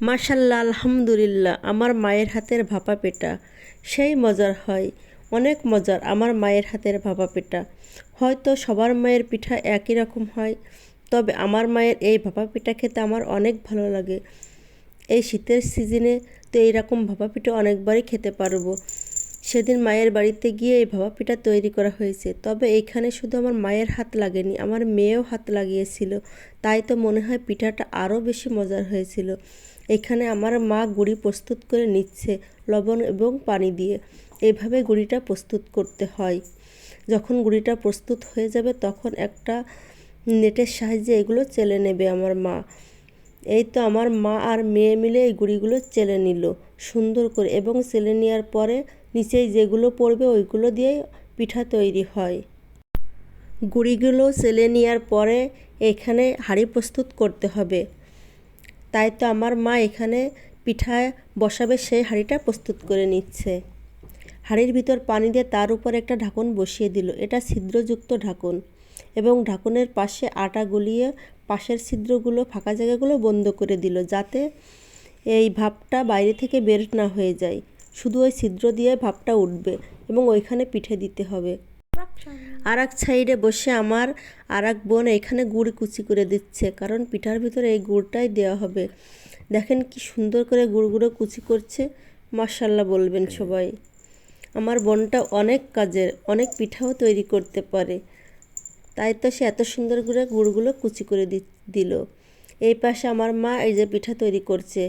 মাশাল্লাহ, আলহামদুলিল্লাহ, আমার মায়ের হাতের ভাপা পেটা। সেই মজার হয়, অনেক মজার, আমার মায়ের হাতের ভাপা পেটা। হয়তো সবার মায়ের পিঠা একই রকম হয়, তবে আমার মায়ের এই ভাপা পিঠা খেতে আমার অনেক ভালো লাগে। এই শীতের সিজনে তো এইরকম ভাপা পিঠা অনেকবারই খেতে পারব। সেদিন মায়ের বাড়িতে গিয়ে এই ভাপা পিঠা তৈরি করা হয়েছে। তবে এইখানে শুধু আমার মায়ের হাত লাগেনি, আমার মেয়েও হাত লাগিয়েছিল। তাই তো মনে হয় পিঠাটা আরও বেশি মজার হয়েছিল। এখানে আমার মা গুড়ি প্রস্তুত করে নিচ্ছে লবণ এবং পানি দিয়ে। এইভাবে গুড়িটা প্রস্তুত করতে হয়। যখন গুড়িটা প্রস্তুত হয়ে যাবে তখন একটা নেটের সাহায্যে এগুলো চেলে নেবে আমার মা। এই তো আমার মা আর মেয়ে মিলে এই গুড়িগুলো চেলে নিল সুন্দর করে এবং চেলে নেওয়ার পরে নিচেই যেগুলো পড়বে ওইগুলো দিয়ে পিঠা তৈরি হয়। গুড়িগুলো চেলে নেওয়ার পরে এখানে হাঁড়ি প্রস্তুত করতে হবে। তাই তো আমার মা এখানে পিঠা বসাবে সেই হাঁড়িটা প্রস্তুত করে নিচ্ছে। হাঁড়ির ভিতর পানি দিয়ে তার উপর একটা ঢাকন বসিয়ে দিল। এটা ছিদ্রযুক্ত ঢাকন এবং ঢাকনের পাশে আটা গুলিয়ে পাশের ছিদ্রগুলো, ফাঁকা জায়গাগুলো বন্ধ করে দিল যাতে এই ভাপটা বাইরে থেকে বের না হয়ে যায়। শুধু ওই ছিদ্র দিয়ে ভাপটা উঠবে এবং ওইখানে পিঠে দিতে হবে। আর এক সাইডে বসে আমার আর এক বোন এখানে গুড় কুচি করে দিচ্ছে, কারণ পিঠার ভিতরে এই গুড়টাই দেওয়া হবে। দেখেন কি সুন্দর করে গুড় গুঁড়ো কুচি করছে মার্শাল্লাহ বলবেন সবাই। আমার বোনটা অনেক কাজের, অনেক পিঠাও তৈরি করতে পারে। তাই তো সে এত সুন্দর করে গুড়গুলো কুচি করে দিল। এই পাশে আমার মা এই যে পিঠা তৈরি করছে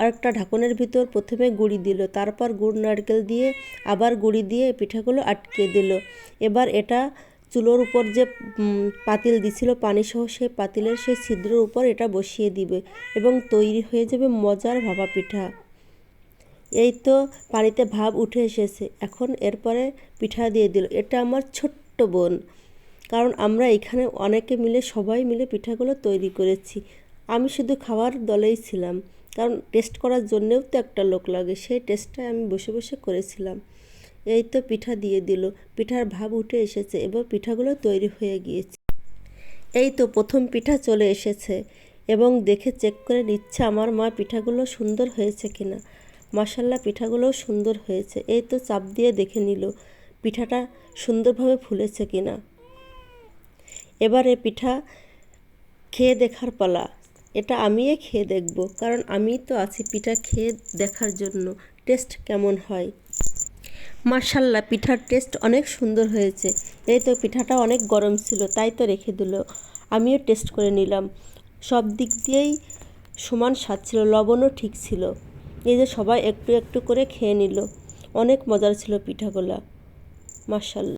আরেকটা ঢাকনের ভিতর প্রথমে গুঁড়ি দিল, তারপর গুড় নারকেল দিয়ে আবার গুঁড়ি দিয়ে পিঠাগুলো আটকে দিল। এবার এটা চুলোর উপর যে পাতিল দিছিল, পানিসহ সেই পাতিলের সেই ছিদ্রের উপর এটা বসিয়ে দিবে এবং তৈরি হয়ে যাবে মজার ভাপা পিঠা এই তো পানিতে ভাব উঠে এসেছে, এখন এরপরে পিঠা দিয়ে দিল। এটা আমার ছোট্ট বোন, কারণ আমরা এখানে অনেকে মিলে, সবাই মিলে পিঠাগুলো তৈরি করেছি। আমি শুধু খাওয়ার দলেই ছিলাম। কারণ টেস্ট করার জন্যেও তো একটা লোক লাগে। সেই টেস্টটাই আমি বসে বসে করেছিলাম। এই তো পিঠা দিয়ে দিল। পিঠার ভাব উঠে এসেছে এবং পিঠাগুলো তৈরি হয়ে গিয়েছে। এই তো প্রথম পিঠা চলে এসেছে এবং দেখে চেক করে নিচ্ছে আমার মা পিঠাগুলো সুন্দর হয়েছে কিনা। মাসাল্লা পিঠাগুলোও সুন্দর হয়েছে। এই তো চাপ দিয়ে দেখে নিল, পিঠাটা সুন্দরভাবে ফুলেছে কিনা। এবারে পিঠা খেয়ে দেখার পালা। এটা আমিও খেয়ে দেখব। কারণ আমি তো আছি পিঠা খেয়ে দেখার জন্য। টেস্ট কেমন হয়? মার্শাল্লাহ পিঠার টেস্ট অনেক সুন্দর হয়েছে। এই তো পিঠাটা অনেক গরম ছিল, তাই তো রেখে দিল। আমিও টেস্ট করে নিলাম। সব দিক দিয়েই সমান স্বাদ ছিল, লবণও ঠিক ছিল। এই যে সবাই একটু একটু করে খেয়ে নিল। অনেক মজার ছিল পিঠাগুলা। মার্শাল্লাহ